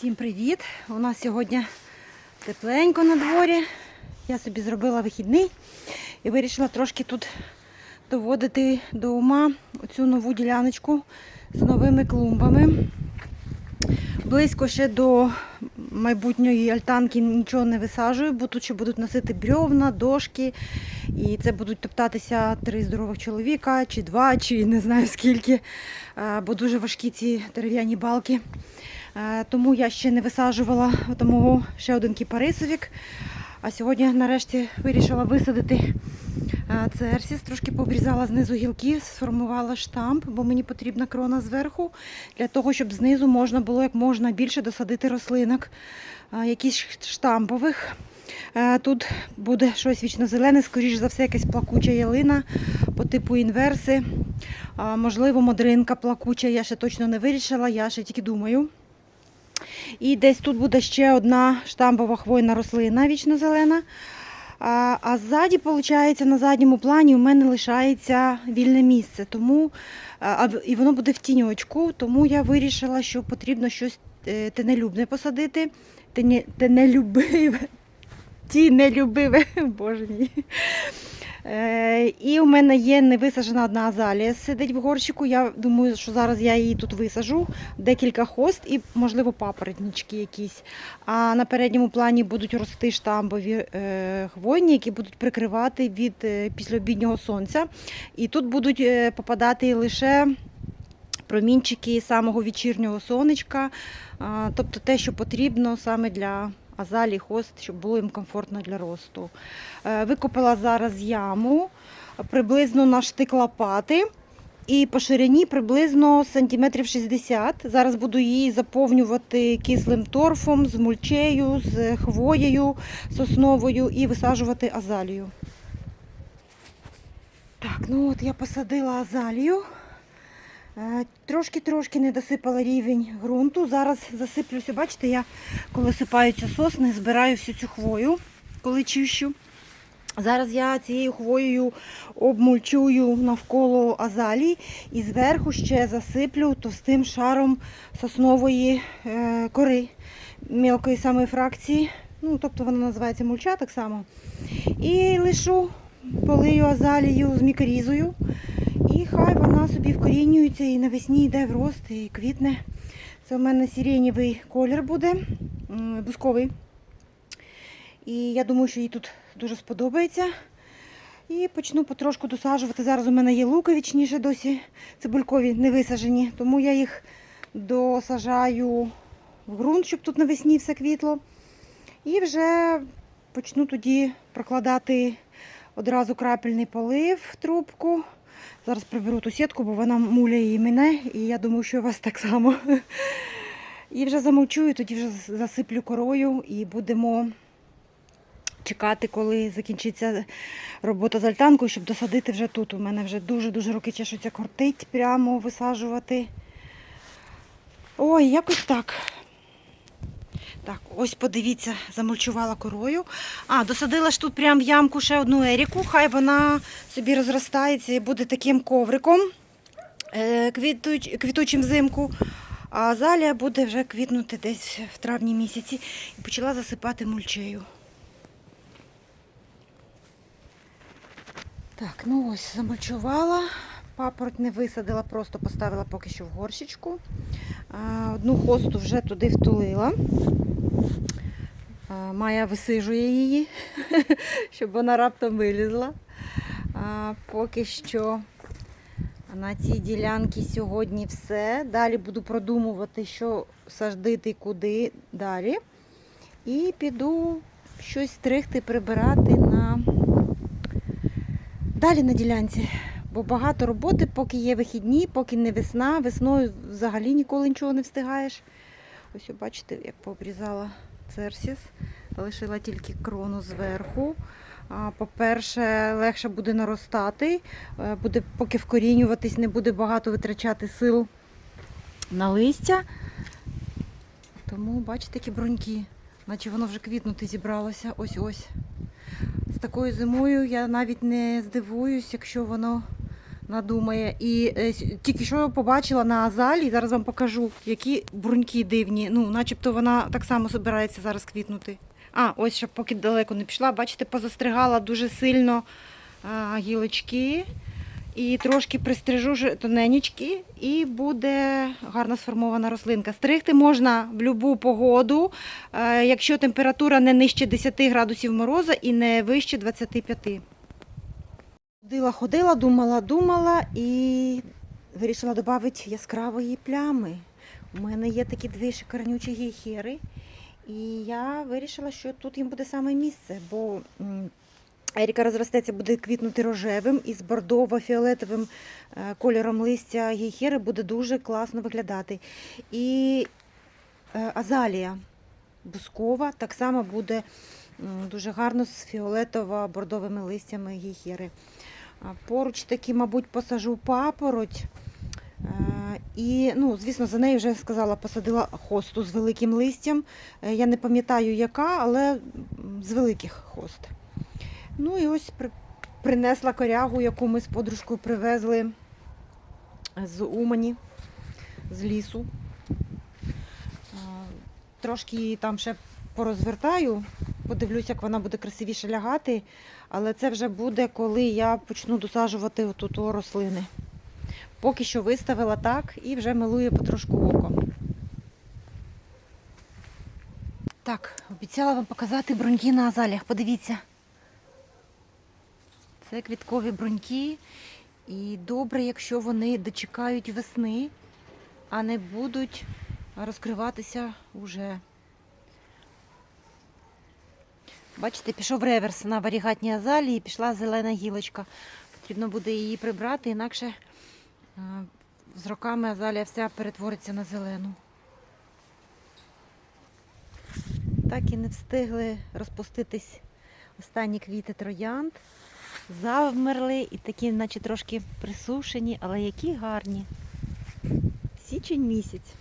Всім привіт! У нас сьогодні тепленько на дворі. Я собі зробила вихідний і вирішила трошки тут доводити до ума оцю нову діляночку з новими клумбами. Близько ще до майбутньої альтанки нічого не висаджую, бо тут ще будуть носити брьовна, дошки. І це будуть топтатися три здорових чоловіка, чи два, чи не знаю скільки, бо дуже важкі ці дерев'яні балки. Е, Тому я ще не висаджувала тому ще один кіпарисовік. А сьогодні нарешті вирішила висадити е, церсіс, трошки пообрізала знизу гілки, сформувала штамп, бо мені потрібна крона зверху, для того, щоб знизу можна було як можна більше досадити рослинок, е, якісь штампових. Тут буде щось вічно-зелене, скоріш за все, якась плакуча ялина по типу інверси. Можливо, модринка плакуча, я ще точно не вирішила, я ще тільки думаю. І десь тут буде ще одна штампова хвойна рослина вічно-зелена. А, а ззаді, виходить, на задньому плані у мене лишається вільне місце. Тому, а, і воно буде в тіньочку, тому я вирішила, що потрібно щось е, тенелюбне посадити. Тене, тенелюбиве. Тінелюбиве, боже мій. Е, і у мене є невисаджена одна азалія, сидить в горщику. Я думаю, що зараз я її тут висажу, декілька хост і, можливо, папоротнички якісь. А на передньому плані будуть рости штамбові е, хвойні, які будуть прикривати від е, післяобіднього сонця. І тут будуть попадати лише промінчики самого вечірнього сонечка, тобто те, що потрібно саме для азалій, хост, щоб було їм комфортно для росту. Е, Викопала зараз яму, приблизно на штик лопати. І по ширині приблизно сантиметрів 60. Зараз буду її заповнювати кислим торфом, з мульчею, з хвоєю сосновою і висаджувати азалію. Так, ну от я посадила азалію. Е, Трошки-трошки не досипала рівень ґрунту. Зараз засиплюся. Бачите, я коли сипаються сосни, збираю всю цю хвою, коли чищу. Зараз я цією хвоєю обмульчую навколо азалій і зверху ще засиплю товстим шаром соснової е, кори мілкої самої фракції. Ну, тобто вона називається мульча так само. І лишу, полию азалію з мікорізою. Вона собі вкорінюється і навесні йде в рост і квітне. Це у мене сиренєвий колір буде, бусковий. І я думаю, що їй тут дуже сподобається. І почну потрошку досаджувати. Зараз у мене є луковичні ще досі цибулькові не висаджені, тому я їх досажаю в ґрунт, щоб тут навесні все квітло. І вже почну тоді прокладати одразу крапельний полив в трубку. Зараз приберу ту сітку, бо вона муляє і мене, і я думаю, що у вас так само. І вже замовчую, тоді вже засиплю корою і будемо чекати, коли закінчиться робота з альтанкою, щоб досадити вже тут. У мене вже дуже-дуже руки чешуться кортить прямо висаджувати. Ой, якось так. Так, ось подивіться, замульчувала корою. А, досадила ж тут прям в ямку ще одну еріку. Хай вона собі розростається і буде таким ковриком е, квітуч, квітучим взимку. А залія буде вже квітнути десь в травні місяці. І почала засипати мульчею. Так, ну ось замульчувала. Папороть не висадила, просто поставила поки що в горщичку. Одну хосту вже туди втулила. Майя висижує її, щоб вона раптом вилізла. Поки що на цій ділянці сьогодні все. Далі буду продумувати, що садити куди далі. І піду щось стригти, прибирати на далі на ділянці. Бо багато роботи, поки є вихідні, поки не весна. Весною взагалі ніколи нічого не встигаєш. Ось бачите, як пообрізала церсіс. Лишила тільки крону зверху. По-перше, легше буде наростати, е, буде поки вкорінюватись, не буде багато витрачати сил на листя. Тому, бачите, які броньки, наче воно вже квітнути зібралося. Ось-ось. З такою зимою я навіть не здивуюсь, якщо воно надумає. І е, тільки що побачила на азалі, зараз вам покажу, які бруньки дивні. Ну, начебто вона так само збирається зараз квітнути. А, ось ще поки далеко не пішла, бачите, позастригала дуже сильно а, гілочки. І трошки пристрижу тоненечки, і буде гарно сформована рослинка. Стригти можна в будь-яку погоду, е, якщо температура не нижче 10 градусів мороза і не вище 25. Ходила, ходила, думала, думала і вирішила додати яскравої плями. У мене є такі дві шикарнючі гейхери. І я вирішила, що тут їм буде саме місце, бо Еріка розростеться, буде квітнути рожевим і з бордово-фіолетовим е, кольором листя гейхери буде дуже класно виглядати. І е, азалія бускова так само буде дуже гарно з фіолетово-бордовими листями гейхери. Поруч таки, мабуть, посажу папороть. Е, І, ну, звісно, за нею вже сказала, посадила хосту з великим листям. Е, Я не пам'ятаю, яка, але з великих хост. Ну і ось при- принесла корягу, яку ми з подружкою привезли з Умані, з лісу. Е, Трошки її там ще порозвертаю, подивлюсь, як вона буде красивіше лягати. Але це вже буде, коли я почну досаджувати отут рослини. Поки що виставила так і вже милує потрошку око. Так, обіцяла вам показати бруньки на азаліях. Подивіться. Це квіткові бруньки. І добре, якщо вони дочекають весни, а не будуть розкриватися уже. Бачите, пішов реверс на варігатній азалії, і пішла зелена гілочка. Потрібно буде її прибрати, інакше е, з роками азалія вся перетвориться на зелену. Так і не встигли розпуститись останні квіти троянд. Завмерли і такі, наче трошки присушені, але які гарні. Січень місяць.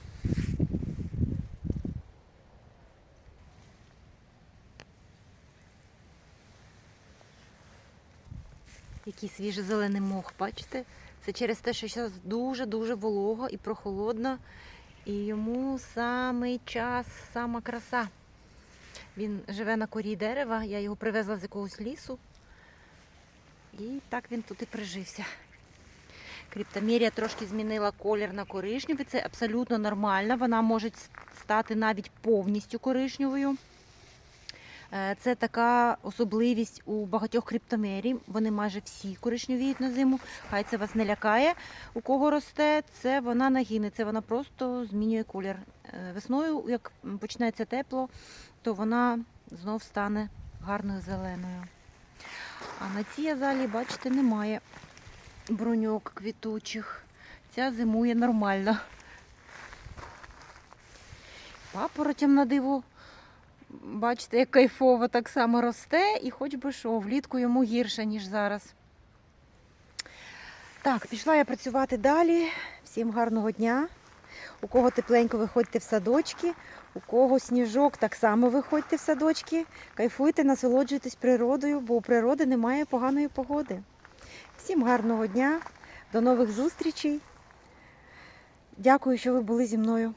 Який свіжий зелений мох, бачите? Це через те, що зараз дуже-дуже волого і прохолодно. І йому самий час, сама краса. Він живе на корі дерева, я його привезла з якогось лісу. І так він тут і прижився. Криптомерія трошки змінила колір на коричневий. Це абсолютно нормально. Вона може стати навіть повністю коричневою. Е, Це така особливість у багатьох криптомерій. Вони майже всі коричневіють на зиму. Хай це вас не лякає. У кого росте, це вона нагине, це вона просто змінює колір. Е, Весною, як почнеться тепло, то вона знов стане гарною зеленою. А на цій азалії, бачите, немає броньок квітучих. Ця зимує нормально. Папоротям на диво Бачите, як кайфово так само росте, і хоч би що, влітку йому гірше, ніж зараз. Так, пішла я працювати далі. Всім гарного дня. У кого тепленько виходьте в садочки, у кого сніжок, так само виходьте в садочки. Кайфуйте, насолоджуйтесь природою, бо у природи немає поганої погоди. Всім гарного дня, до нових зустрічей. Дякую, що ви були зі мною.